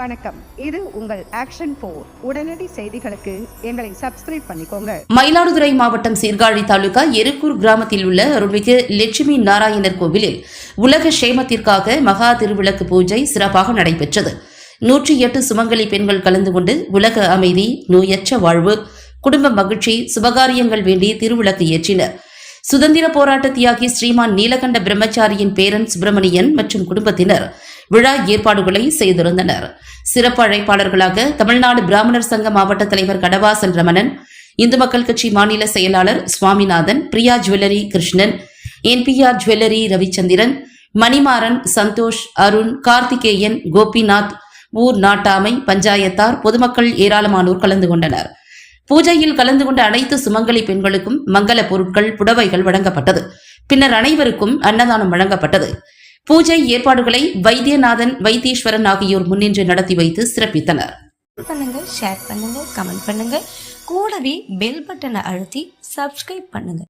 வணக்கம். இது உங்கள் ஆக்ஷன் போர் உடனடி செய்திகளுக்கு எங்களை சப்ஸ்கிரைப் பண்ணிக்கோங்க. மயிலாடுதுறை மாவட்டம் சீர்காழி தாலுகா எருக்கூர் கிராமத்தில் உள்ள அருள்மிகு லட்சுமி நாராயணர் கோவிலில் உலக சேமத்திற்காக மகா திருவிளக்கு பூஜை சிறப்பாக நடைபெற்றது. நூற்றி எட்டு சுமங்கலி பெண்கள் கலந்து கொண்டு உலக அமைதி நோயற்ற வாழ்வு குடும்ப மகிழ்ச்சி சுபகாரியங்கள் வேண்டி திருவிளக்கு ஏற்றினர். சுதந்திர போராட்ட தியாகி ஸ்ரீமான் நீலகண்ட பிரம்மச்சாரியின் பேரன் சுப்பிரமணியன் மற்றும் குடும்பத்தினர் விழா ஏற்பாடுகளை செய்திருந்தனர். சிறப்பு அழைப்பாளர்களாக தமிழ்நாடு பிராமணர் சங்க மாவட்ட தலைவர் கடவாசல் ரமணன் இந்து மக்கள் கட்சி மாநில செயலாளர் Swaminathan Priya jewellery Krishnan NPR jewellery Ravichandran Manimaran Santhosh Arun Karthikeyan Gopinath ஊர் நாட்டாமை பஞ்சாயத்தார் பொதுமக்கள் ஏராளமானோர் கலந்து கொண்டனர். பூஜையில் கலந்து கொண்ட அனைத்து சுமங்கலி பெண்களுக்கும் மங்கள பொருட்கள் புடவைகள் வழங்கப்பட்டது. பின்னர் அனைவருக்கும் அன்னதானம் வழங்கப்பட்டது. பூஜை ஏற்பாடுகளை வைத்தியநாதன் வைத்தீஸ்வரன் ஆகியோர் முன்னின்று நடத்தி வைத்து சிறப்பித்தனர். பண்ணுங்க ஷேர் பண்ணுங்க கமெண்ட் பண்ணுங்க. கூடவே பெல் பட்டனை அழுத்தி சப்ஸ்கிரைப் பண்ணுங்க.